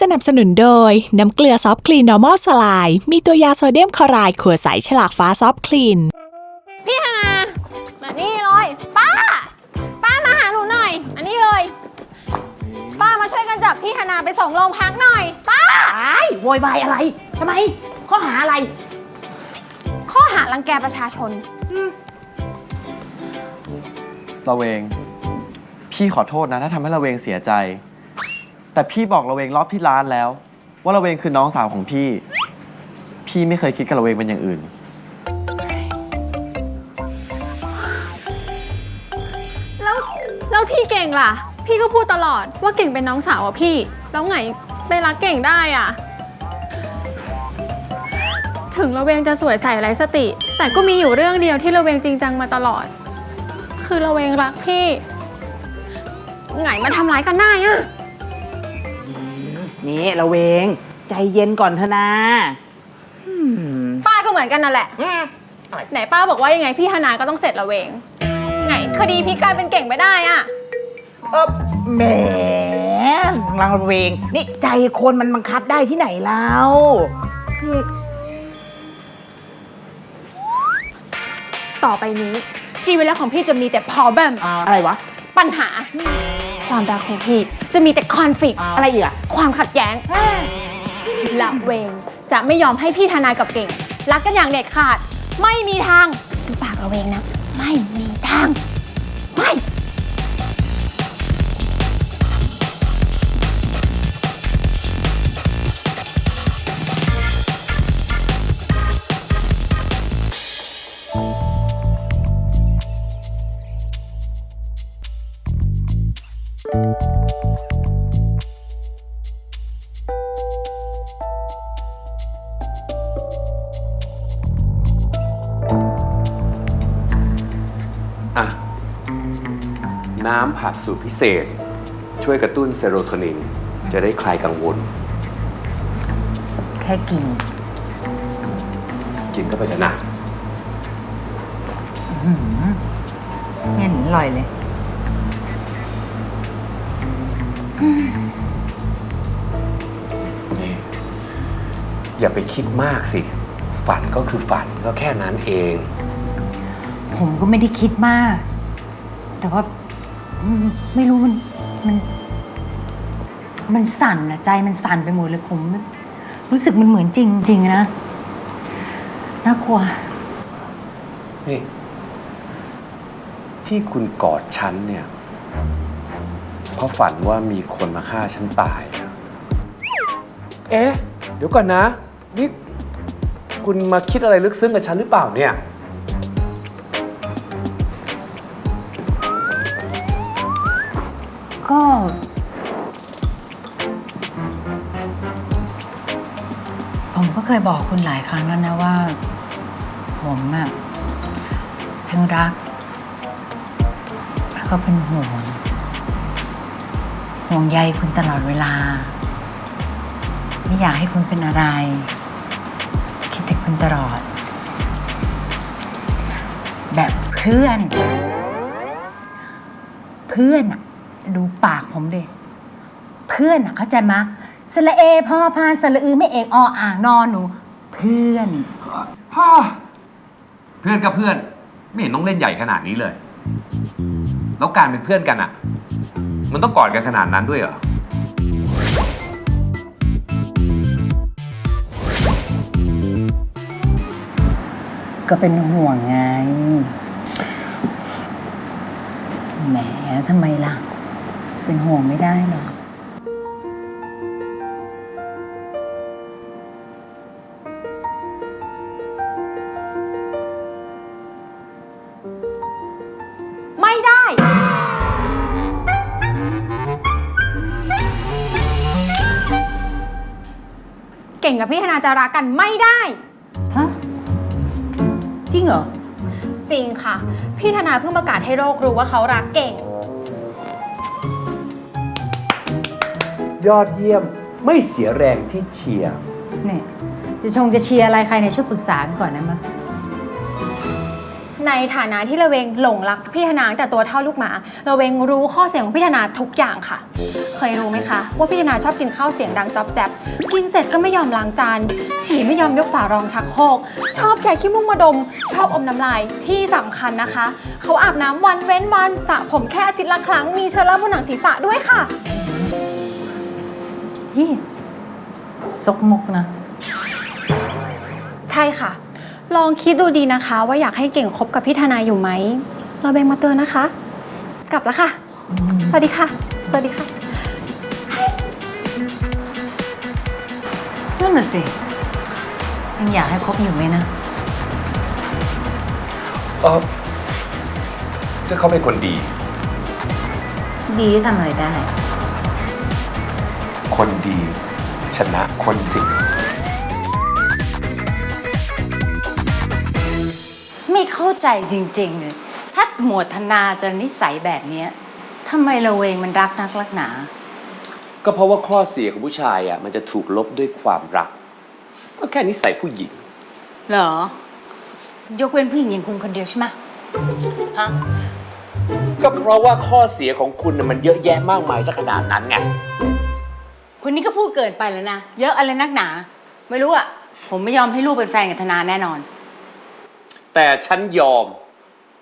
สนับสนุนโดย น้ำเกลือซอฟคลีนนอร์มอลสลาย มีตัวยาโซเดียมคลอไรด์ขวดใสฉลากฟ้าซอฟคลีน พี่ฮานามานี่เลยป้า ป้ามาหาหนูหน่อย อันนี้เลย ป้ามาช่วยกันจับพี่ฮานาไปส่งโรงพักหน่อย ป้า ไอ้โวยวายอะไร ทำไม ข้อหาอะไร ข้อหารังแกประชาชน ระเวง พี่ขอโทษนะ ถ้าทำให้ระเวงเสียใจ แต่พี่บอกระเวงรอบที่ร้านแล้ว ว่าระเวงคือน้องสาวของพี่ พี่ไม่เคยคิดกับระเวงเป็นอย่างอื่น แล้วแล้วที่เก่งล่ะ พี่ก็พูดตลอดว่าเก่งเป็นน้องสาวอะพี่ แล้วไงไปรักเก่งได้อะถึงระเวงจะสวยใสไร้สติ แต่ก็มีอยู่เรื่องเดียวที่ระเวงจริงจังมาตลอด คือระเวงรักพี่ไงมาทำร้ายกันได้อะ นี่ระเวง ใจเย็นก่อนเถอะนะอืมป้าก็เหมือนกันนั่นแหละ อืมไหนป้าบอกว่ายังไงพี่ฮานาก็ต้องเสร็จระเวงไงคดีพี่กลายเป็นเก่งไปได้อะเออแหมลังระเวง นี่ใจคนมันบังคับได้ที่ไหนแล้วนี่ต่อไปนี้ ชีวิตของพี่จะมีแต่ problem อะไรวะ ปัญหา ความรักของพี่จะมีแต่ conflict อะไรอีกอะความขัดแย้งละเวงจะไม่ยอมให้พี่ทนายกับเก่ง รักกันอย่างเด็ดขาด ไม่มีทางดูปากระเวงนะ ไม่มีทาง ไม่ อะ น้ำผักสูตรพิเศษ ช่วยกระตุ้นเซโรโทนิน จะได้คลายกังวล แค่กิน กินเข้าไปเถอะนะเนี่ยหนอร่อยเลย อย่าไปคิดมากสิ ฝันก็คือฝันก็แค่นั้นเอง ผมก็ไม่ได้คิดมาก แต่ว่าอืมไม่รู้มันมัน มันสั่นอะใจมันสั่นไปหมดเลยผมรู้สึกมันเหมือนจริงจริงๆนะน่ากลัว นี่ ที่คุณกอดฉันเนี่ย เพราะฝันว่ามีคนมาฆ่าฉันตายนะเอ๊ะ เดี๋ยวก่อนนะ นี่คุณมาคิดอะไรลึกซึ้งกับฉันหรือเปล่าเนี่ย ก็ ผมก็เคยบอกคุณหลายครั้งแล้วนะว่า ผมอะทั้งรัก แล้วก็เป็นห่วง ห่วงใยคุณตลอดเวลา ไม่อยากให้คุณเป็นอะไร ถึงคุณตลอด แบบเพื่อน เพื่อนอะดูปากผมดิเพื่อนอะเข้าใจมะสระเอพอพานสระอือไม่เอกออ่างนอนหนู เพื่อนเพื่อนกับเพื่อน ไม่เห็นต้องเล่นใหญ่ขนาดนี้เลย แล้วการเป็นเพื่อนกันอะมันต้องกอดกันขนาดนั้นด้วยเหรอ ก็เป็นห่วงไง แหมทำไมล่ะ เป็นห่วงไม่ได้หรอ ไม่ได้ เก่งกับพี่ธนาจะรักกันไม่ได้ ริงเหรอ จริงค่ะ พี่ธนาเพิ่งประกาศให้โลกรู้ว่าเขารักเก่ง ยอดเยี่ยมไม่เสียแรงที่เชียร์ เนี่ยจะชงจะเชียร์อะไรใครในยช่วยปรึกษากันก่อนนะมะในฐานะที่ระเวงหลงรักพี่ธนาตั้งแต่ตัวเท่าลูกหมา ระเวงรู้ข้อเสียของพี่ธนาทุกอย่างค่ะ เเคยรู้ไหมคะ ว่าพี่ธนาชอบกินข้าวเสียงดังจ๊อบแจ๊บกินเสร็จก็ไม่ยอมล้างจาน ฉี่ไม่ยอมยกฝารองชักโครกชอบใช้ขี้มุ้งมาดม ชอบอมน้ำลายที่สำคัญนะคะ เขาอาบน้ำวันเว้นวันสระผมแค่อาทิตย์ละครั้งมีเชื้อราบนหนังศีรษะด้วยค่ะยี่ซกมกนะ ใช่ค่ะ ลองคิดดูดีนะคะ ว่าอยากให้เก่งคบกับพี่ธนาอยู่ไหมเราเบงมาเตือนนะคะ กลับแล้วค่ะ สวัสดีค่ะ สวัสดีค่ะ นั่นน่ะสิยังอยากให้คบอยู่ไหมนะ เออก็เขาเป็นคนดี ดีทำอะไรได้ คนดี ชนะคนจริง ไม่เข้าใจจริงๆเลยถ้าหมวดธนาจะนิสัยแบบเนี้ยทำไมเราเองมันรักนักรักหนา ก็เพราะว่าข้อเสียของผู้ชายอะมันจะถูกลบด้วยความรัก ก็แค่นิสัยผู้หญิง เหรอ ยกเว้นผู้หญิงอย่างคุณคนเดียวใช่ไหมฮะ ก็เพราะว่าข้อเสียของคุณน่ะมันเยอะแยะมากมายซะขนาดนั้นไง คนนี้ก็พูดเกินไปแล้วนะ เยอะอะไรนักหนา ไม่รู้อะผมไม่ยอมให้ลูกเป็นแฟนกับธนาแน่นอน แต่ฉันยอม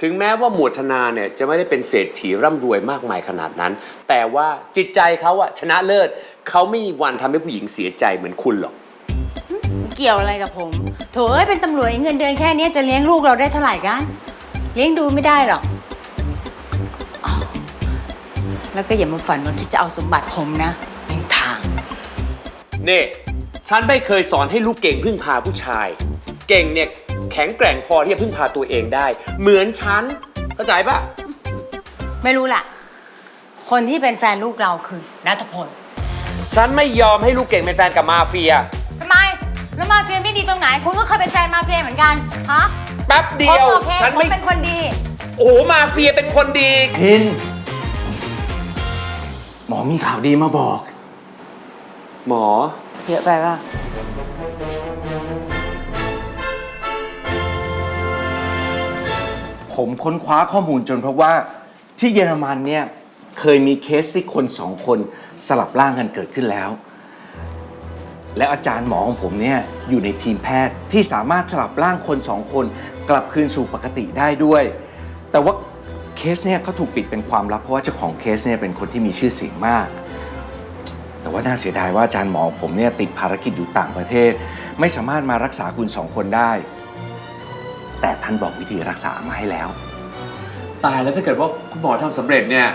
ถึงแม้ว่าหมวดธนาเนี่ยจะไม่ได้เป็นเศรษฐีร่ำรวยมากมายขนาดนั้น แต่ว่าจิตใจเขาอะชนะเลิศเขาไม่มีวันทำให้ผู้หญิงเสียใจเหมือนคุณหรอก เกี่ยวอะไรกับผมโถเอ้ยเป็นตำรวจเงินเดือนแค่เนี้ยจะเลี้ยงลูกเราได้เท่าไหร่กันเลี้ยงดูไม่ได้หรอกอ้าวแล้วก็อย่ามาฝันว่าคิดจะเอาสมบัติผมนะไม่มีทาง นี่ ฉันไม่เคยสอนให้ลูกเก่งพึ่งพาผู้ชาย เก่งเนี่ย แข็งแกร่งพอที่จะพึ่งพาตัวเองได้ เหมือนฉันเข้าใจปะไม่รู้ล่ะ คนที่เป็นแฟนลูกเราคือนัทพลฉันไม่ยอมให้ลูกเก่งเป็นแฟนกับมาเฟีย ทำไม แล้วมาเฟียไม่ดีตรงไหน คุณก็เคยเป็นแฟนมาเฟียเหมือนกัน ฮะแป๊บเดีผมยวโอเคฉันผมไม่เป็นคนดี โอ้โหมาเฟียเป็นคนดี พิน หมอมีข่าวดีมาบอก หมอ เยอะไปป่ะ ผมค้นคว้าข้อมูลจนพบว่าที่เยอรมันเนี่ยเคยมีเคสที่คนสองคนสลับร่างกันเกิดขึ้นแล้ว และอาจารย์หมอของผมเนี่ยอยู่ในทีมแพทย์ที่สามารถสลับร่างคนสองคน กลับคืนสู่ปกติได้ด้วย แต่ว่าเคสเนี่ยเขาถูกปิดเป็นความลับเพราะว่าเจ้าของเคสเนี่ยเป็นคนที่มีชื่อเสียงมาก แต่ว่าน่าเสียดายว่าอาจารย์หมอของผมเนี่ยติดภารกิจอยู่ต่างประเทศ ไม่สามารถมารักษาคุณสองคนได้ แต่ท่านบอกวิธีรักษามาให้แล้ว ตายแล้วถ้าเกิดว่าคุณหมอทำสำเร็จเนี่ย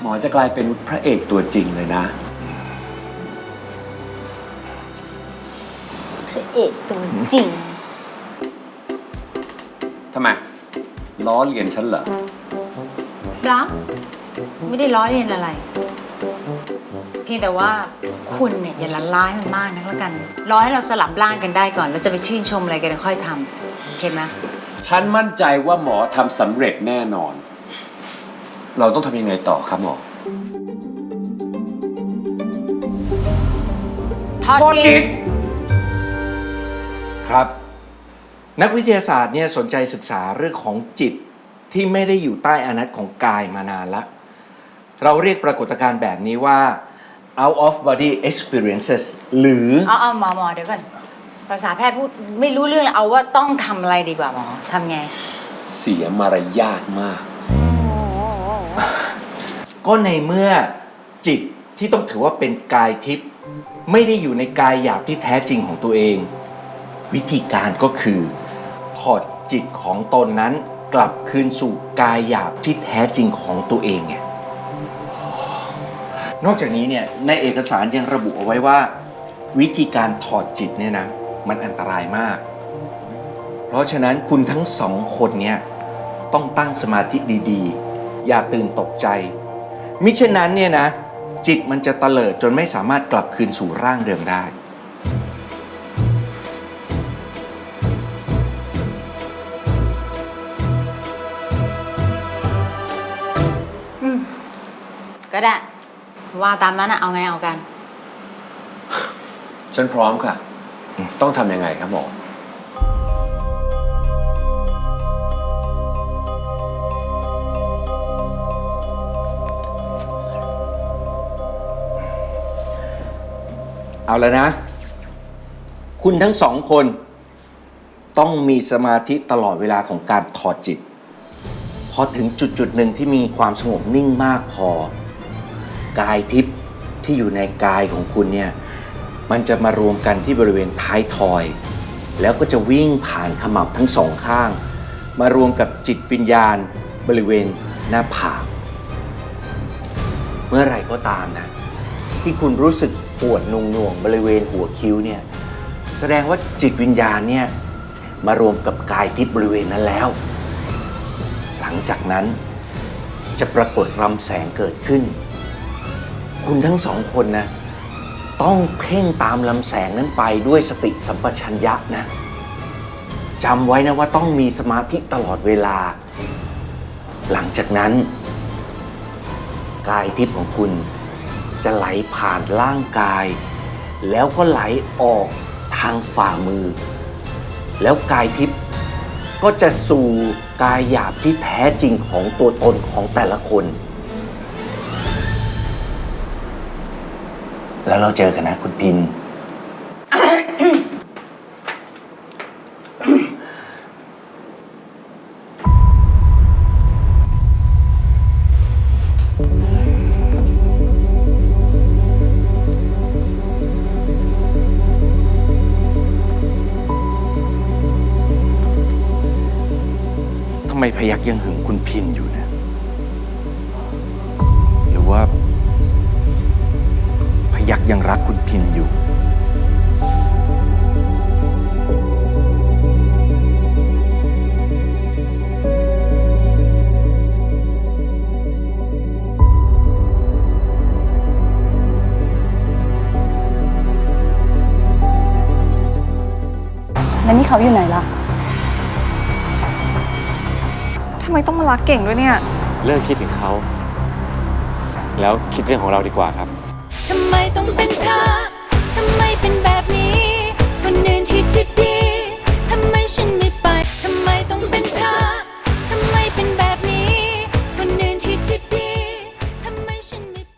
หมอจะกลายเป็นพระเอกตัวจริงเลยนะเอกตัวจริง ทำไม ล้อเลียนฉันเหรอ รัก ไม่ได้ล้อเลียนอะไร เพียงแต่ว่าคุณเนี่ยอย่าละล้ายมันมากนักแล้วกัน รอให้เราสลับร่างกันได้ก่อน แล้วจะไปชื่นชมอะไรกันค่อยทำโอเคไหม ฉันมั่นใจว่าหมอทำสำเร็จแน่นอน เราต้องทำยังไงต่อครับหมอทอดจิตครับ นักวิทยาศาสตร์เนี่ยสนใจศึกษาเรื่องของจิตที่ไม่ได้อยู่ใต้อานัตของกายมานานละ เราเรียกปรากฏการณ์แบบนี้ว่า out of body experiences หรือ เอาเอาหมอหมอเดี๋ยวก่อน ภาษาแพทย์พูดไม่รู้เรื่องเลยเอาว่าต้องทำอะไรดีกว่าหมอทำไง เสียมารยาทมาก ก็ในเมื่อจิตที่ต้องถือว่าเป็นกายทิพย์ไม่ได้อยู่ในกายหยาบที่แท้จริงของตัวเอง วิธีการก็คือถอดจิตของตนนั้นกลับคืนสู่กายหยาบที่แท้จริงของตัวเองไงนอกจากนี้เนี่ยในเอกสารยังระบุเอาไว้ว่า วิธีการถอดจิตเนี่ยนะ มันอันตรายมาก เพราะฉะนั้นคุณทั้งสองคนเนี่ยต้องตั้งสมาธิดีๆ อย่าตื่นตกใจ มิฉะนั้นเนี่ยนะ จิตมันจะเตลิดจนไม่สามารถกลับคืนสู่ร่างเดิมได้ก็ได้ ว่าตามนั้นนะเอาไงเอากัน ฉันพร้อมค่ะ ต้องทำยังไงครับหมอ เอาแล้วนะ คุณทั้งสองคน ต้องมีสมาธิตลอดเวลาของการถอดจิต พอถึงจุดจุดหนึ่งที่มีความสงบนิ่งมากพอ กายทิพย์ที่อยู่ในกายของคุณเนี่ย มันจะมารวมกันที่บริเวณท้ายทอย แล้วก็จะวิ่งผ่านขมับทั้งสองข้าง มารวมกับจิตวิญญาณบริเวณหน้าผากเมื่อไรก็ตามนะ ที่คุณรู้สึกปวดนงนวงบริเวณหัวคิ้วเนี่ยแสดงว่าจิตวิญญาณเนี่ยมารวมกับกายทิพย์บริเวณนั้นแล้ว หลังจากนั้นจะปรากฏรำแสงเกิดขึ้น คุณทั้งสองคนนะ ต้องเพ่งตามลำแสงนั้นไปด้วยสติสัมปชัญญะนะจำไว้นะว่าต้องมีสมาธิตลอดเวลา หลังจากนั้น กายทิพย์ของคุณจะไหลผ่านร่างกาย แล้วก็ไหลออกทางฝ่ามือ แล้วกายทิพย์ก็จะสู่กายหยาบที่แท้จริงของตัวตนของแต่ละคน แล้วเราเจอกันนะคุณพิน ทำไมพยักยังหึงคุณพินอยู่นะ ยักยังรักคุณพินอยู่ แล้วนี่เขาอยู่ไหนล่ะ ทำไมต้องมารักเก่งด้วยเนี่ย เลิกคิดถึงเขา แล้วคิดเรื่องของเราดีกว่าครับทำไม ต้องเป็นเธอทำไมเป็นแบบนี้ คนอื่นที่ดี